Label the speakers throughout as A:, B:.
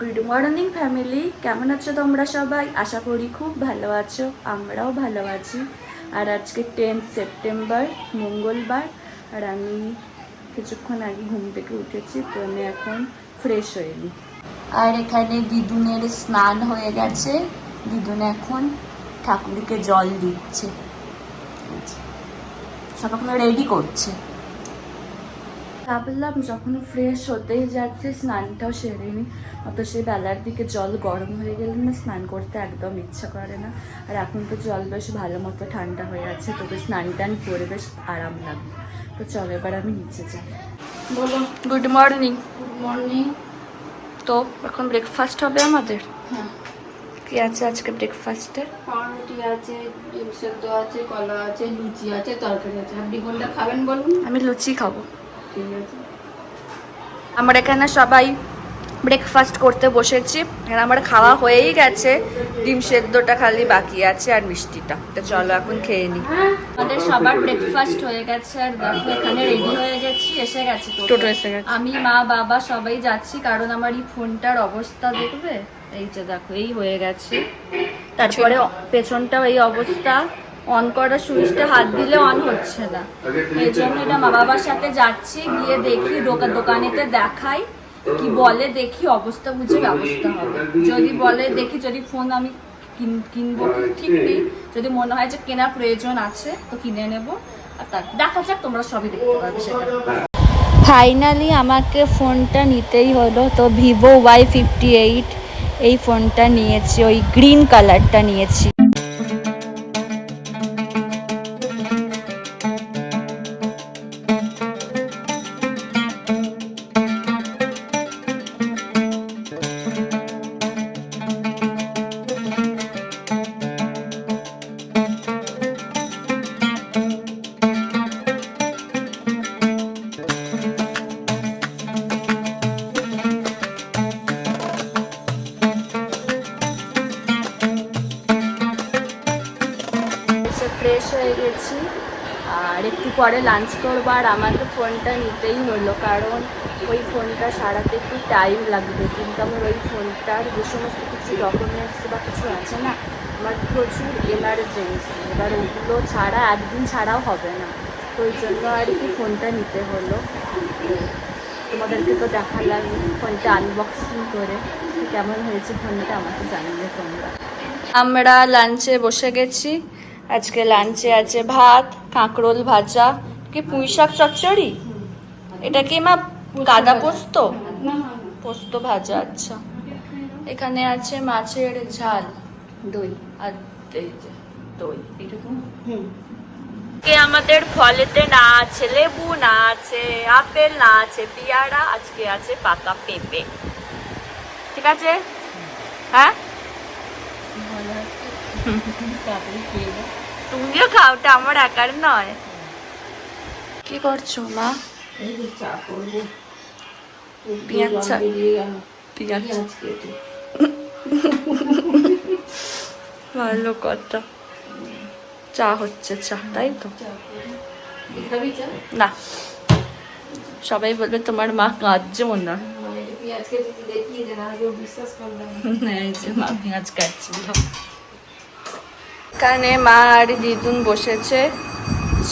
A: Good morning family কেমন আছো তোমরা সবাই? আশা করি খুব ভালো আছো। আমরাও ভালো আছি। আর আজকে টেন্থ সেপ্টেম্বর মঙ্গলবার। আর আমি কিছুক্ষণ আগে ঘুম থেকে উঠেছি, তো আমি এখন ফ্রেশ হয়ে নিই আর এখানে দিদুনের স্নান হয়ে গেছে। দিদুন এখন ঠাকুরকে জল দিচ্ছে। সব রেডি করছে? ভাবলাম যখন ফ্রেশ হতেই যাচ্ছে স্নানটাও সেরে নি। অত সে বেলার দিকে জল গরম হয়ে গেলে না স্নান করতে একদম ইচ্ছা করে না। আর এখন তো জল বেশ ভালো মতো ঠান্ডা হয়ে আছে তোকে স্নান টান করে বেশ আরাম লাগবে তো চলো এবার আমি নিচে যাই।
B: বলো
A: গুড মর্নিং
B: গুড মর্নিং
A: তো এখন ব্রেকফাস্ট হবে আমাদের?
B: হ্যাঁ।
A: কি আছে আজকে ব্রেকফাস্টে
B: পাউরুটি আছে ডিম সেদ্ধ আছে কলা আছে লুচি আছে তরকারি আছে। আপনি কোনটা খাবেন বলুন।
A: আমি লুচি খাব। আমরা এখানে সবাই ব্রেকফাস্ট করতে বসেছি। আর আমার খাওয়া হয়েই গেছে। ডিম সেদ্ধটা খালি বাকি আছে আর মিষ্টিটা। তো চলো এখন খেয়ে নিই আমাদের সবার ব্রেকফাস্ট হয়ে গেছে। আর দেখো এখানে রেডি হয়ে গেছি এসে গেছে
B: টোটো। এসে গেছে।
A: আমি মা বাবা সবাই যাচ্ছি কারণ আমার এই ফোনটার অবস্থা দেখবে? এই যে দেখো এই হয়ে গেছে। তারপরে পেছনটাও এই অবস্থা। অন করার সুইচটা হাত দিলে অন হচ্ছে না। এই জন্য এটা মা বাবার সাথে যাচ্ছি, গিয়ে দেখি দোকান দোকানেতে দেখাই, কি বলে দেখি, অবস্থা বুঝে ব্যবস্থা হবে। যদি বলে দেখি, যদি ফোন আমি কিন- কিনবো ঠিক নেই, যদি মনে হয় যে কেনার প্রয়োজন আছে, তো কিনে নেব। আর তার, দেখা যাক, তোমরা সবই দেখতে পাবে সেটা ফাইনালি আমাকে ফোনটা নিতেই হলো। তো ভিভো ওয়াই ফিফটি এইট এই ফোনটা নিয়েছি, ওই গ্রিন কালারটা নিয়েছি। ফ্রেশ হয়ে গেছি। আর একটু পরে লাঞ্চ করব আর আমাকে ফোনটা নিতেই হলো, কারণ ওই ফোনটা সারাতে একটু টাইম লাগবে। কিন্তু আমার ওই ফোনটার যে সমস্ত কিছু ডকুমেন্টস বা কিছু আছে না, আমার প্রচুর এমার্জেন্সি এবার ওগুলো ছাড়া, একদিন ছাড়াও হবে না। তো ওই জন্য আর কি ফোনটা নিতে হলো। তোমাদেরকে তো দেখা দেখালাম ফোনটা আনবক্সিং করে। কেমন হয়েছে ফোনটা আমাকে জানিয়ে তোমরা। আমরা লাঞ্চে বসে গেছি। আজকে লাঞ্চে আছে ভাত কাঁকরোল ভাজা কি পুঁই শাক চচ্চড়ি? এটা কি মা কাদা পোস্ত? পোস্ত ভাজা আচ্ছা। এখানে আছে মাছের ঝাল।
B: দই।
A: আর দই। কে আমাদের ফলেতে না আছে লেবু না আছে আপেল না আছে পেয়ারা আজকে আছে পাকা পেঁপে। ঠিক আছে? হ্যাঁ। তুমিও খাও ওটা আমার একার নয়। কি করছ মা? পেঁয়াজ। পেঁয়াজ ভালো কথা। চা হচ্ছে চা তাই তো? না। সবাই বলবে তোমার মা কাঁদছে মনে হয়।
B: পেঁয়াজ কেটে দেখিয়ে দে না বিশ্বাস করবে না।
A: এই যে মা পেঁয়াজ কাটছিল। এখানে মা আর দিদুন বসেছে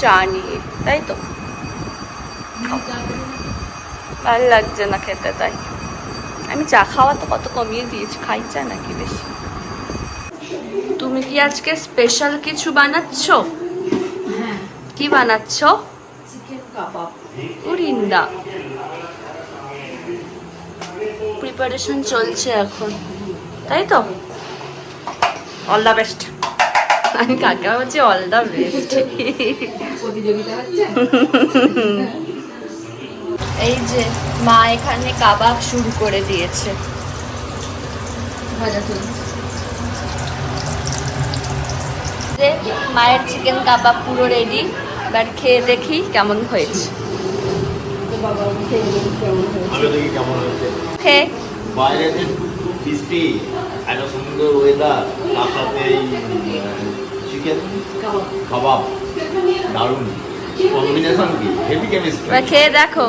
A: চা নিয়ে তাই তো? ভালো লাগছে না খেতে তাই। আমি চা খাওয়া তো কত কমিয়ে দিয়েছি খাই চা নাকি বেশি? তুমি কি আজকে স্পেশাল কিছু বানাচ্ছ?
B: হ্যাঁ।
A: কি বানাচ্ছ? উরিন্দা প্রিপারেশন চলছে এখন তাই তো? অল দ্য বেস্ট আমি কাকা বলছি অল দ্য বেস্ট এই যে মা এখানে কাবাব শুরু করে দিয়েছে। মায়ের চিকেন কাবাব পুরো রেডি এবার খেয়ে দেখি কেমন হয়েছে।
B: তো খেয়ে
C: বাইরে যে খুব বৃষ্টি এত সুন্দর ওয়েদার এই চিকেন
B: কাবাব
C: দারুণ। কম্বিনেশন কি? হেভি কেমিস্ট্রি
A: খেয়ে দেখো।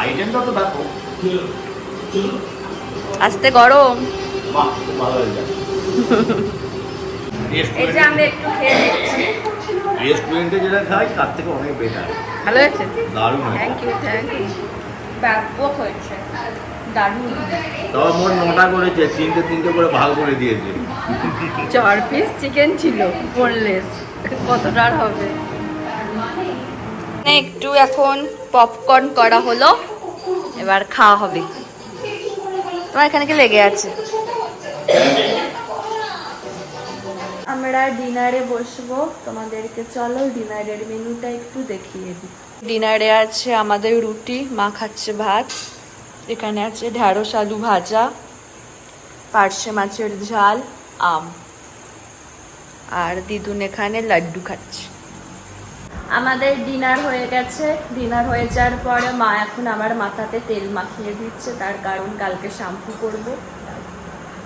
C: আইটেমটা তো দেখো।
A: আসতে গরম।
C: বাহ খুব ভালো হয়ে যায়
A: এই যে আমি একটু খেয়ে নিচ্ছি।
C: রেস্টুরেন্টে যেটা খাই তার থেকে অনেক বেটার
A: ভালো হয়েছে?
C: দারুণ
A: থ্যাংক ইউ থ্যাংক ইউ ব্যাপক হয়েছে। দারুণ।
C: তবে মোট নটা করেছে তিনটে তিনটে করে ভাগ করে দিয়েছে।
A: চার পিস চিকেন ছিল বোনলেস কতটা হবে? একটু এখন পপকর্ন করা হলো এবার খাওয়া হবে। তোমার এখানে কি লেগে আছে? আমরা ডিনারে বসবো। তোমাদেরকে চলো ডিনারের মেনুটা একটু দেখিয়ে দিই। ডিনারে আছে আমাদের রুটি মা খাচ্ছে ভাত। এখানে আছে ঢ্যাঁড়স আলু ভাজা পার্শে মাছের ঝাল আম। আর দিদুন এখানে লাড্ডু খাচ্ছে। আমাদের ডিনার হয়ে গেছে। ডিনার হয়ে যাওয়ার পরে মা এখন আমার মাথাতে তেল মাখিয়ে দিচ্ছে। তার কারণ কালকে শ্যাম্পু করব।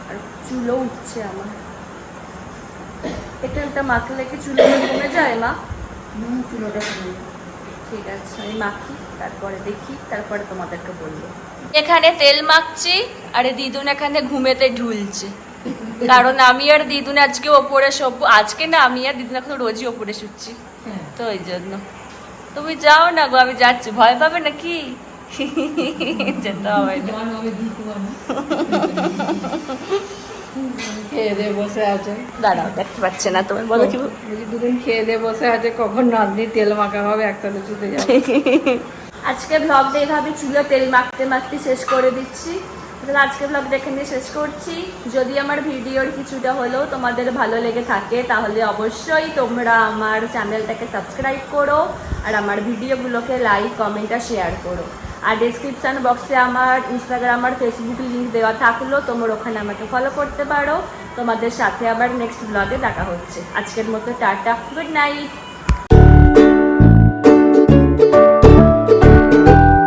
A: আর চুলও উঠছে আমার। এটা একটা মাখলে কি চুলগুলো কমে যায় মা?
B: হুম চুলোটা
A: ঠিক আছে আমি মাখি তারপরে দেখি তারপরে তোমাদেরকে বলব। এখানে তেল মাখছি আরে দিদুন এখানে ঘুমেতে ঢুলছে। কারণ আমি আর দিদুন আজকে ওপরে সব আজকে না আমি আর দিদুন এখন রোজই ওপরে শুচ্ছি।
B: হ্যাঁ।
A: তো ওই জন্য। তুমি যাও না গো আমি যাচ্ছি। ভয় পাবে নাকি? যেতে হবে না
B: তোমার আমি দিতে পারব খেয়ে দিয়ে বসে আছে।
A: দাঁড়াও দেখতে পাচ্ছে না তুমি বলো কি
B: দুদিন খেয়ে দিয়ে বসে আছে কখন নাতনি তেল মাখা হবে একসাথে যাবে।
A: আজকে ব্লগটা এইভাবে ছিল তেল মাখতে মাখতে শেষ করে দিচ্ছি। তাহলে আজকে ব্লগটা এখানে শেষ করছি। যদি আমার ভিডিওর কিছুটা হলেও তোমাদের ভালো লেগে থাকে তাহলে অবশ্যই তোমরা আমার চ্যানেলটাকে সাবস্ক্রাইব করো আর আমার ভিডিওগুলোকে লাইক কমেন্ট আর শেয়ার করো। আর ডিসক্রিপশান বক্সে আমার ইনস্টাগ্রাম আর ফেসবুক লিঙ্ক দেওয়া থাকল তোমরা ওখানে আমাকে ফলো করতে পারো। তোমাদের সাথে আবার নেক্সট ব্লগে দেখা হচ্ছে। আজকের মতো টাটা গুড নাইট